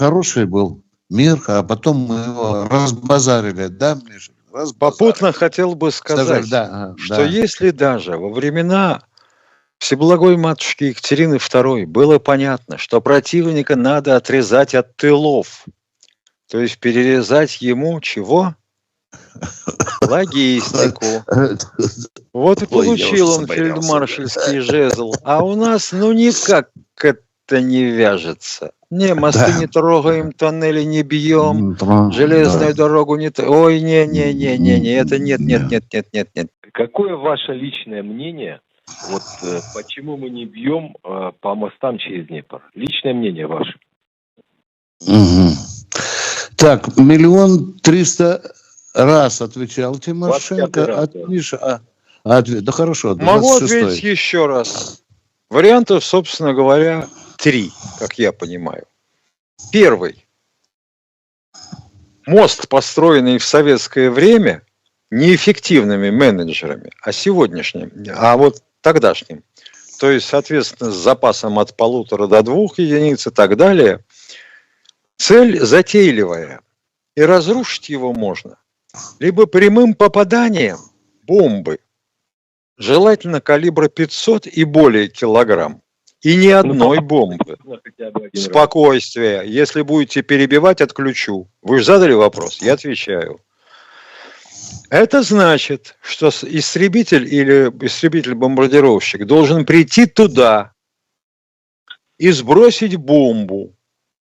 хороший был мир, а потом мы его разбазарили, да, Миша? Разбазарили. Попутно хотел бы сказать, Сказали, да, ага, что да. если даже во времена Всеблагой матушки Екатерины II было понятно, что противника надо отрезать от тылов, то есть перерезать ему чего? Логистику. Вот и получил он фельдмаршальский жезл. А у нас, ну, никак это не вяжется. Не, мосты Да. не трогаем, тоннели не бьем, М, да. железную дорогу не... Ой, не-не-не-не-не, это нет, нет, нет, нет, нет, нет. Какое ваше личное мнение? Вот э, почему мы не бьем э, по мостам через Днепр? Личное мнение ваше. Мгм. Так, миллион триста раз отвечал Тимошенко. 25 раз, От да. Миша, а, ответ- да хорошо, Могу 26-й. ответить еще раз. Вариантов, собственно говоря, три, как я понимаю. Первый. Мост, построенный в советское время неэффективными менеджерами, а сегодняшним, а вот тогдашним. То есть, соответственно, с запасом от полутора до двух единиц и так далее. Цель затейливая. И разрушить его можно либо прямым попаданием бомбы, желательно калибра 500 и более килограмм, и ни одной бомбы. Спокойствие. Если будете перебивать, отключу. Вы же задали вопрос, я отвечаю. Это значит, что истребитель или истребитель-бомбардировщик должен прийти туда и сбросить бомбу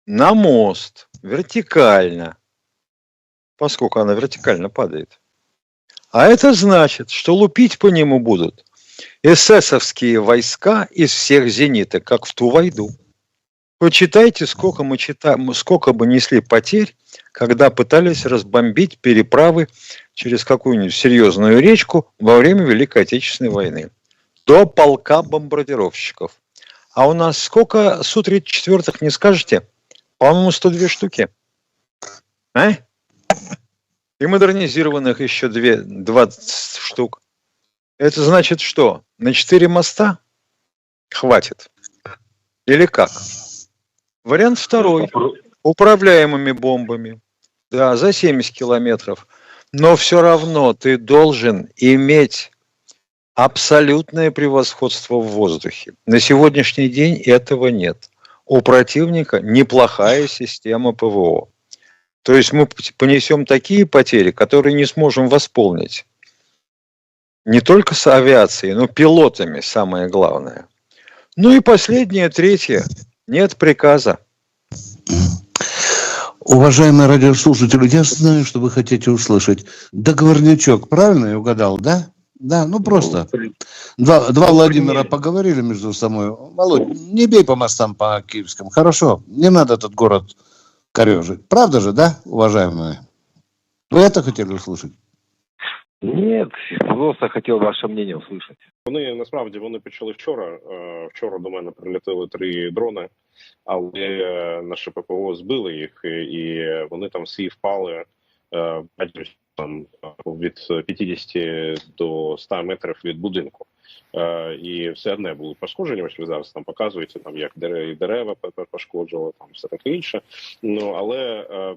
на мост вертикально, поскольку она вертикально падает. А это значит, что лупить по нему будут эсэсовские войска из всех зениток, как в ту войну. Почитайте, сколько мы читаем, сколько бы несли потерь, когда пытались разбомбить переправы через какую-нибудь серьезную речку во время Великой Отечественной войны. До полка бомбардировщиков. А у нас сколько Су-34 не скажете? По-моему, 102 штуки. А? И модернизированных еще две, 20 штук. Это значит что? На 4 моста хватит? Или как? Вариант второй. Управляемыми бомбами. Да, за 70 километров. Но все равно ты должен иметь абсолютное превосходство в воздухе. На сегодняшний день этого нет. У противника неплохая система ПВО. То есть мы понесем такие потери, которые не сможем восполнить. Не только с авиацией, но пилотами самое главное. Ну и последнее, третье. Нет приказа. Уважаемые радиослушатели, я знаю, что вы хотите услышать. Договорничок, правильно я угадал, да? Да, ну просто. Два, два Владимира поговорили между собой. Володь, не бей по мостам по киевским. Хорошо, не надо этот город корежить. Правда же, да, уважаемые? Вы это хотели услышать? Нет, просто хотів ваше мнение услышать. Вони насправді вони почали вчора. Е, Вчора до мене прилетіли три дрони, але е, наше ППО збили їх, і- і вони там всі впали е, там від 50 до 100 метрів від будинку. Е, І все одне були пошкоджені. Ось ви зараз там показуєте, там як дерева, пе- там все таке інше. Ну але е,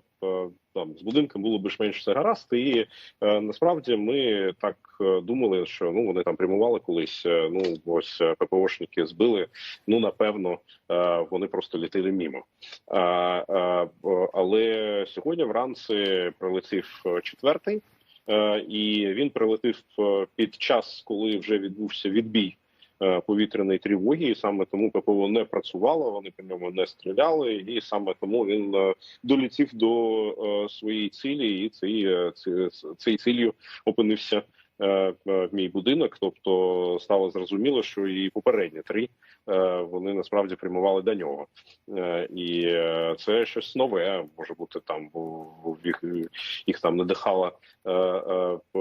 там з будинком було більш-менш все гаразд, і Е, Насправді ми так думали, що ну вони там прямували колись. Ну ось ППОшники збили. Ну напевно, вони просто літили мімо. Але сьогодні вранці прилетів четвертий, і він прилетів е, під час, коли вже відбувся відбій. е, Повітряної тривоги, і саме тому ППО не працювало, вони по ньому не стріляли, і саме тому він долітів до е, своєї цілі, і цей, е, цілею опинився е, е, мій будинок. Тобто стало зрозуміло, що і попередні три е, вони насправді прямували до нього. Е, І е, це щось нове. Може бути там бо їх, їх там надихала е, е,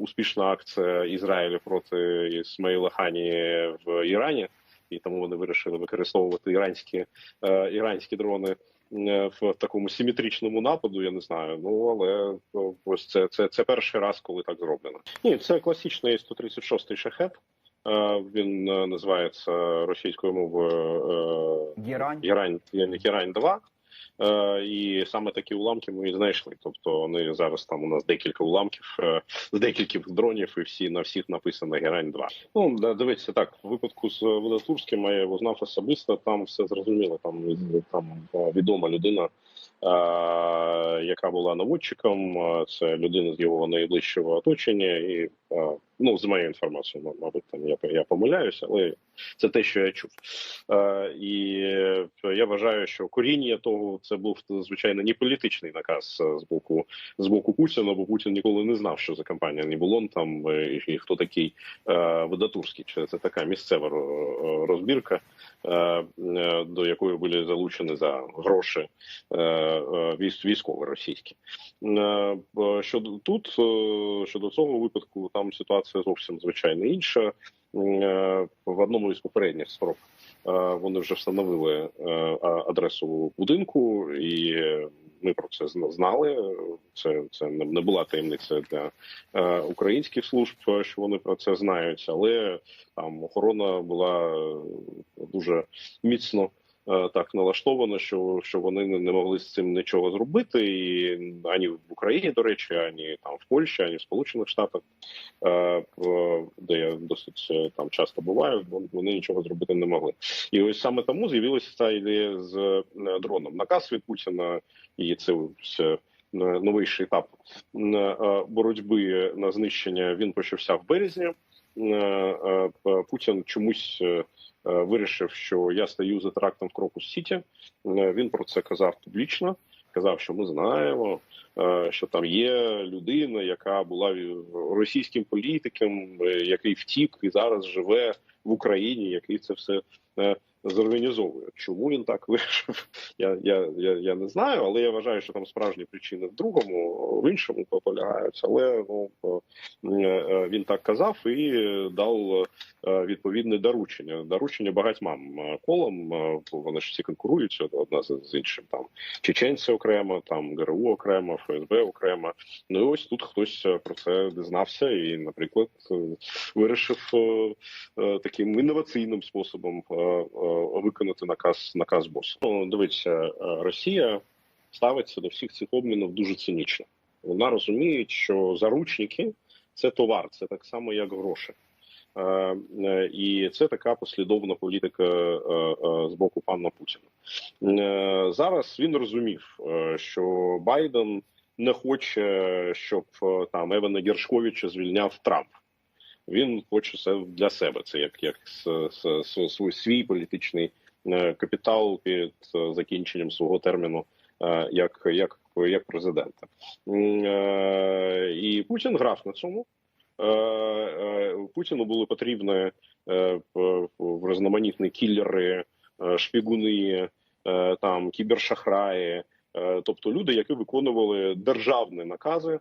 успішна акція Ізраїлю проти Ісмаїла Хані в Ірані. І тому вони вирішили використовувати іранські е, іранські дрони е, в такому симетричному нападу. Я не знаю. Ну але ну, ось це, це, це перший раз, коли так зроблено. Ні, це класичний 136-й шахет. Е, Він е, називається російською мовою е, Герань. Герань, Герань 2. Е, і саме такі уламки ми і знайшли. Тобто вони зараз там у нас декілька уламків е, з декількох дронів, і всі на всіх написано Герань 2 Ну дивіться так. В випадку з Водотурським я його знав особисто. Там все зрозуміло. Там там відома людина. е, Яка була наводчиком, це людина з його найближчого оточення, і ну з моєю інформацією, мабуть, там я я помиляюся, але це те, що я чув. І я вважаю, що коріння того це був звичайно не політичний наказ з боку з боку Путіна, бо Путін ніколи не знав, що за кампанія Нібулон там е, і, хто такий е, Водотурський. Чи це така місцева розбірка, е, до якої були залучені за гроші е, е, військ- військові російські. Щодо тут щодо цього випадку, там ситуація зовсім звичайно інша. Е, В одному із попередніх спроб е, вони вже встановили е, адресу будинку, і ми про це знали. Це це не була таємниця для українських служб, що вони про це знають, але там охорона була дуже міцно. Е, Так налаштовано, що що вони не, могли з цим нічого зробити, і ані в Україні, до речі, ані там в Польщі, ані в Сполучених Штатах, е, де я досить е, там часто буваю, вон- вони нічого зробити не могли. І ось саме тому з'явилася ця ідея з дроном. Наказ від Путіна, і це ось, е, новий етап боротьби на знищення. Він почався в березні. Путін чомусь вирішив, що я стаю за трактом Крокус Сіті. Е, Він про це казав публічно. Казав, що ми знаємо, е, що там є людина, яка була російським політиком, е, який втік і зараз живе в Україні, який це все е, зорганізовує. Чому він так вирішив? Я, я, я, я не знаю, але я вважаю, що там справжні причини в другому, в іншому полягають. Але ну е, е, він так казав і дав е, відповідне доручення. Доручення багатьмам колам. Вони ж всі конкурують одна з, іншим. Там чеченці окремо, там ГРУ окремо, ФСБ окремо. Ну і ось тут хтось про це дізнався і, наприклад, вирішив таким інноваційним способом виконати наказ наказ босу. Ну, дивіться, е, Росія ставиться до всіх цих обмінів дуже цинічно. Вона розуміє, що заручники це товар, це так само, як гроші. Е, е, І це така послідовна політика з боку пана Путіна. Зараз він розумів, що Байден не хоче, щоб там Евана Гершковича звільняв Трамп. Він хоче це для себе. Це як, як свій, політичний е, капітал під е, закінченням свого терміну е, як, як, як президента. І Путін грав на цьому. Путіну були потрібні різноманітні кілери, е, шпігуни, там кібершахраї, тобто люди, які виконували державні накази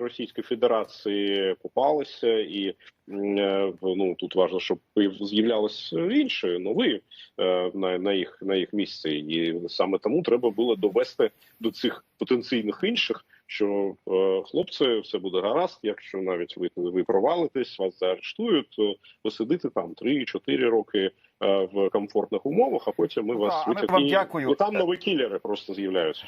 Російської Федерації, попалися, і е, ну тут важливо, щоб з'являлися інші нові е, на, на їх на їх місці, і саме тому треба було довести до цих потенційних інших. Що е, хлопці, все буде гаразд. Якщо навіть ви ви провалитесь, вас заарештують, то посидите там 3-4 роки е, в комфортних умовах, а потім ми Ну, вас а витягнемо. вам дякую. І там нові кілери просто з'являються.